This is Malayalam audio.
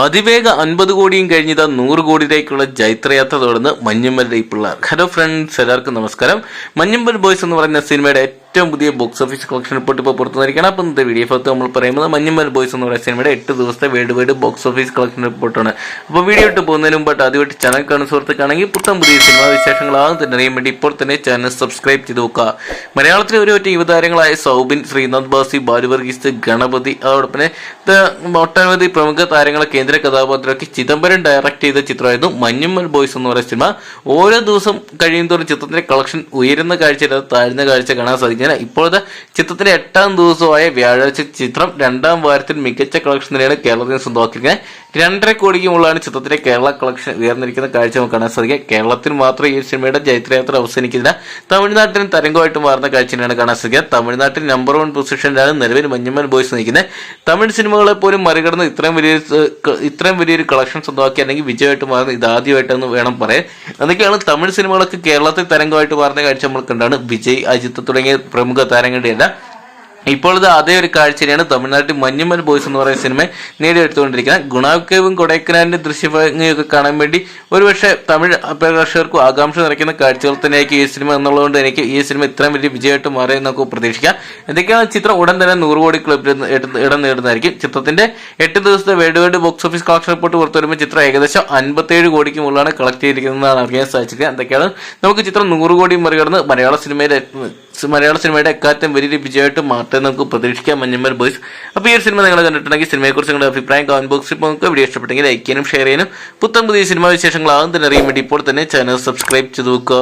അതിവേഗ അൻപത് കോടിയും കഴിഞ്ഞത് നൂറ് കോടിയിലേക്കുള്ള ജൈത്രയാത്ര തുടർന്ന് മഞ്ഞുമ്മൽ പിള്ളേർ. ഹലോ ഫ്രണ്ട്സ് എല്ലാവർക്കും നമസ്കാരം. മഞ്ഞുമ്മൽ ബോയ്സ് എന്ന് പറയുന്ന സിനിമയുടെ ഏറ്റവും പുതിയ ബോക്സ് ഓഫീസ് കളക്ഷൻ റിപ്പോർട്ട് ഇപ്പോൾ പുറത്തു വന്നിരിക്കുകയാണ് അപ്പോൾ ഇന്നത്തെ വീഡിയോ ഭാഗത്ത് നമ്മൾ പറയുന്നത് മഞ്ഞുമൽ ബോയ്സ് എന്ന് പറയുന്ന സിനിമയുടെ എട്ട് ദിവസത്തെ world wide box office collection റിപ്പോർട്ടാണ് അപ്പോൾ വീഡിയോ ഇട്ട് പോകുന്നതിന് മുമ്പായിട്ട് ആദ്യമായിട്ട് ചാനൽ കാണുന്ന സുഹൃത്തുക്കാണെങ്കിൽ പുത്തം പുതിയ സിനിമാ വിശേഷങ്ങൾ ആദ്യം തന്നെ അറിയാൻ വേണ്ടി ഇപ്പോൾ തന്നെ ചാനൽ സബ്സ്ക്രൈബ് ചെയ്ത് നോക്കുക. മലയാളത്തിലെ ഒരു ഒറ്റ യുവതാരങ്ങളായ സൗബിൻ ശ്രീനാഥ് ബാസി ബാലുവർഗീസ് ഗണപതി അതോടൊപ്പം തന്നെ ഒട്ടനവധി പ്രമുഖ താരങ്ങളെ കേന്ദ്ര കഥാപാത്രമാക്കി ചിദംബരം ഡയറക്ട് ചെയ്ത ചിത്രമായിരുന്നു മഞ്ഞുമ്മൽ ബോയ്സ് എന്ന് പറയുന്ന സിനിമ ഓരോ ദിവസം കഴിയുന്നതോറും ചിത്രത്തിന്റെ കളക്ഷൻ ഉയരുന്ന കാഴ്ച താഴ്ന്ന കാഴ്ച കാണാൻ സാധിക്കുന്നത് ഇപ്പോഴത്തെ ചിത്രത്തിന്റെ എട്ടാം ദിവസമായ വ്യാഴാഴ്ച ചിത്രം രണ്ടാം വാരത്തിൽ മികച്ച കളക്ഷൻ നിലയാണ് കേരളത്തിൽ സ്വന്തമാക്കിയിരിക്കുന്നത്. രണ്ടര കോടിക്ക് മുകളിലാണ് കേരള കളക്ഷൻ ഉയർന്നിരിക്കുന്ന കാഴ്ച നമുക്ക് കാണാൻ സാധിക്കുക. കേരളത്തിൽ മാത്രം ഈ സിനിമയുടെ ജൈത്രയാത്ര അവസാനിക്കുന്നില്ല. തമിഴ്നാട്ടിലും തരംഗമായിട്ട് മാറുന്ന കാഴ്ചയാണ് കാണാൻ സാധിക്കുക. തമിഴ്നാട്ടിൽ നമ്പർ വൺ പൊസിഷനിലാണ് നിലവിൽ മഞ്ഞമ്മൽ ബോയ്സ് നിൽക്കുന്നത്. തമിഴ് സിനിമകളെ പോലും മറികടന്ന് ഇത്രയും വലിയൊരു ഇത്രയും വലിയൊരു കളക്ഷൻ സ്വന്തമാക്കി അല്ലെങ്കിൽ വിജയമായിട്ട് മാറുന്ന ഇതാദ്യമായിട്ടെന്ന് വേണം പറയാൻ. അതൊക്കെയാണ് തമിഴ് സിനിമകളൊക്കെ കേരളത്തിൽ തരംഗമായിട്ട് മാറുന്ന കാഴ്ച നമ്മൾ കണ്ടാണ്. വിജയ് അജിത്ത് തുടങ്ങിയ പ്രമുഖ താരങ്ങളുടെയല്ല ഇപ്പോഴത്തെ അതേ ഒരു കാഴ്ചയാണ് തമിഴ്നാട്ടിൽ മഞ്ഞുമൽ ബോയ്സ് എന്ന് പറയുന്ന സിനിമ നേടിയെടുത്തുകൊണ്ടിരിക്കുന്നത്. ഗുണാക്കേവും കൊടൈക്കനാലിന്റെ ദൃശ്യഭംഗിയൊക്കെ കാണാൻ വേണ്ടി ഒരുപക്ഷെ തമിഴ് പ്രേക്ഷകർക്കും ആകാംക്ഷ നിറയ്ക്കുന്ന കാഴ്ചകൾ തന്നെയായിരിക്കും ഈ സിനിമ എന്നുള്ളതുകൊണ്ട് എനിക്ക് ഈ സിനിമ ഇത്രയും വലിയ വിജയമായിട്ട് മാറി നമുക്ക് പ്രതീക്ഷിക്കാം. എന്തൊക്കെയാണ് ചിത്രം? ഉടൻ തന്നെ നൂറ് കോടി ക്ലബിൽ ഇടം നേടുന്നതായിരിക്കും. ചിത്രത്തിന്റെ എട്ട് ദിവസത്തെ worldwide box office collection report പുറത്തു വരുമ്പോൾ ചിത്രം ഏകദേശം അൻപത്തേഴ് കോടിക്ക് മുകളിലാണ് കളക്ട് ചെയ്തിരിക്കുന്നതെന്നാണ് അറിയാൻ സാധിച്ചത് എന്തൊക്കെയാണ്? നമുക്ക് ചിത്രം നൂറ് കോടി മറികടന്ന് മലയാള സിനിമയിലെ മലയാള സിനിമയുടെ എക്കാറ്റം വലിയൊരു വിജയമായിട്ട് മാറ്റാൻ നമുക്ക് പ്രതീക്ഷിക്കാം മഞ്ഞമ്മൽ ബോയ്സ്. അപ്പോൾ ഈ ഒരു സിനിമ നിങ്ങൾ കണ്ടിട്ടുണ്ടെങ്കിൽ സിനിമയെക്കുറിച്ച് നിങ്ങളുടെ അഭിപ്രായം കമന്റ് ബോക്സിൽ നമുക്ക് വീഡിയോ ഇഷ്ടപ്പെട്ടെങ്കിൽ ലൈക്ക് ചെയ്യാനും ഷെയർ ചെയ്യാനും. പുത്തൻ പുതിയ സിനിമ വിശേഷങ്ങൾ ആദ്യം തന്നെ അറിയാൻ വേണ്ടി ഇപ്പോൾ തന്നെ ചാനൽ സബ്സ്ക്രൈബ് ചെയ്ത് നോക്കുക.